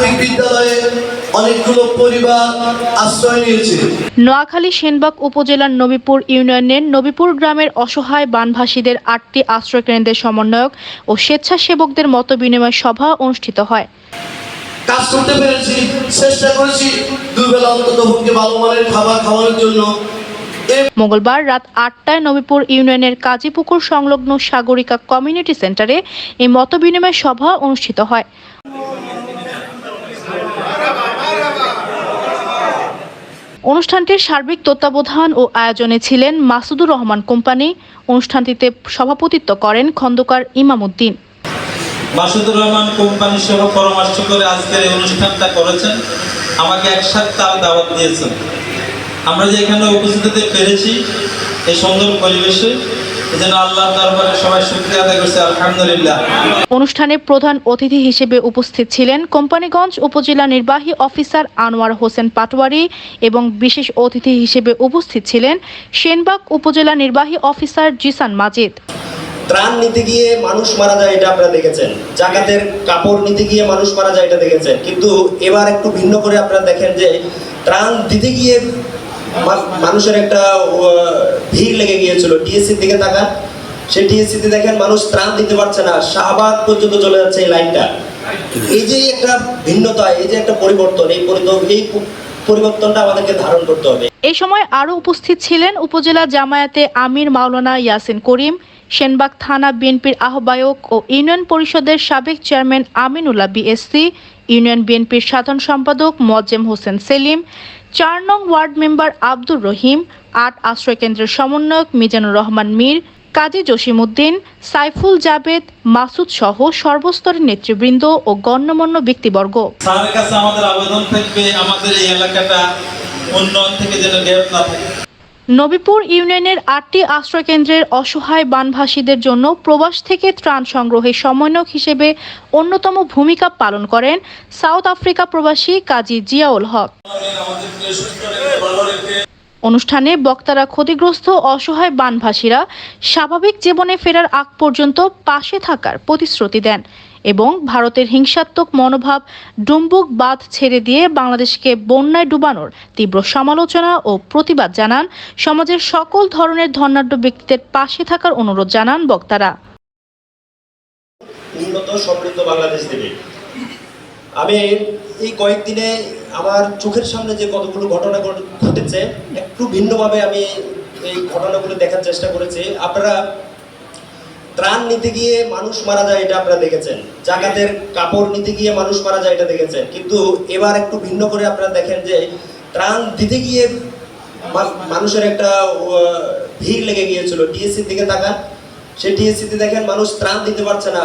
প্রাথমিক বিদ্যালয়ে অনেকগুলো পরিবার আশ্রয় নিয়েছে। নোয়াখালী সেনবাগ উপজেলার নবীপুর ইউনিয়নের নবীপুর গ্রামের অসহায় বানভাসীদের আটটি আশ্রয়কেন্দ্রের সমন্বয়ক ও স্বেচ্ছাসেবকদের মত বিনিময় সভা অনুষ্ঠিত হয়। কাজ করতে পেরেছি চেষ্টা করেছি। দুবেলা অন্তত ভোগকে ভালো মানের খাবার খাওয়ানোর জন্য। মঙ্গলবার রাত আটটায় নবীপুর ইউনিয়নের কাজীপুকুর সংলগ্ন সাগরিকা কমিউনিটি সেন্টারে এই মতবিনিময় সভা অনুষ্ঠিত হয়। অনুষ্ঠানটির সার্বিক তত্ত্বাবধান ও আয়োজনে ছিলেন মাসুদুর রহমান কোম্পানি। অনুষ্ঠানটিতে সভাপতিত্ব করেন খন্দকার ইমামুদ্দিন। মাসুদুর রহমান কোম্পানি সহ পরামর্শ করে আজকের এই অনুষ্ঠানটা করেছেন। আমাকে দাওয়াত দিয়েছেন। আমরা যে এখানে উপস্থিত হতে পেরেছি, এই সুন্দর পরিবেশে যেন আল্লাহর দরবারে সবাই শুক্রিয়া আদায় করছে আলহামদুলিল্লাহ। অনুষ্ঠানে প্রধান অতিথি হিসেবে উপস্থিত ছিলেন কোম্পানিগঞ্জ উপজেলা নির্বাহী অফিসার আনোয়ার হোসেন পাটোয়ারি এবং বিশেষ অতিথি হিসেবে উপস্থিত ছিলেন সেনবাগ উপজেলা নির্বাহী অফিসার জিসান মাজিদ। ত্রাণ নিতে গিয়ে মানুষ মারা যায় এটা আপনারা দেখেছেন। জাকাতের কাপড় নিতে গিয়ে মানুষ মারা যায় এটা দেখেছেন। কিন্তু এবার একটু ভিন্ন করে আপনারা দেখেন যে ত্রাণ দিতে গিয়ে মানুষের একটা ভিড় লেগে গিয়েছিল টিএসসির দিকে তাকান। সেই টিএসসিতে দেখেন মানুষ ত্রাণ দিতে পারছে না, শাহবাগ পর্যন্ত চলে যাচ্ছে এই লাইনটা। এই যে একটা ভিন্নতা, এই যে একটা পরিবর্তন, এই পরিবর্তন এই পরিবর্তনটা আমাদেরকে ধারণ করতে হবে। এই সময় আরও উপস্থিত ছিলেন উপজেলা জামায়াতে আমির মাওলানা ইয়াসিন করিম, সেনবাগ থানা বিএনপির আহ্বায়ক ও ইউনিয়ন পরিষদের সাবেক চেয়ারম্যান আমিনুল্লাহ বিএসসি, ইউনিয়ন বিএনপির সাধারণ সম্পাদক মোয়াজ্জেম হোসেন সেলিম চার নং ওয়ার্ড মেম্বার আব্দুর রহিম, আট আশ্রয়কেন্দ্রের সমন্বয়ক মিজানুর রহমান মীর, কাজী জসিমউদ্দিন, সাইফুল জাবেদ, মাসুদ সহ সর্বস্তরের নেতৃবৃন্দ ও গণ্যমান্য ব্যক্তিবর্গ। আমাদের আবেদন থাকবে, আমাদের এই এলাকাটা উন্নয়ন থেকে যেন না থাকে। নবীপুর ইউনিয়নের আটটি আশ্রয়কেন্দ্রের অসহায় বানভাসীদের জন্য প্রবাস থেকে ত্রাণ সংগ্রহে সমন্বয়ক হিসেবে অন্যতম ভূমিকা পালন করেন সাউথ আফ্রিকা প্রবাসী কাজী জিয়াউল হক। অনুষ্ঠানে বক্তারা ক্ষতিগ্রস্ত অসহায় বানভাসীরা স্বাভাবিক জীবনে ফেরার আগ পর্যন্ত পাশে থাকার প্রতিশ্রুতি দেন। এবং ভারতের হিংসাত্মক মনোভাব ডুম্বুক বাঁধ ছেড়ে দিয়ে বাংলাদেশকে বন্যায় ডুবানোর তীব্র সমালোচনা ও প্রতিবাদ জানান সমাজের সকল ধরনের ধনাঢ্য ব্যক্তিদের পাশে থাকার অনুরোধ জানান বক্তারা। উন্নত সমৃদ্ধ বাংলাদেশ দেবে। আমি এই কয়েকদিনে আমার চোখের সামনে যে কতগুলো ঘটনা ঘটেছে, একটু ভিন্নভাবে আমি এই ঘটনাগুলো দেখার চেষ্টা করেছি। আপনারা ত্রাণ নিতে গিয়ে মানুষ মারা যায়, এটা আপনারা দেখেছেন। জাকাতের কাপড় নিতে গিয়ে মানুষ মারা যায়, এটা দেখেছেন। কিন্তু এবার একটু ভিন্ন করে আপনারা দেখেন যে, ত্রাণ দিতে গিয়ে মানুষের একটা ভিড় লেগে গিয়েছিল। টিএসসির দিকে তাকান। সেই টিএসসিতে দেখেন মানুষ ত্রাণ দিতে পারছে না।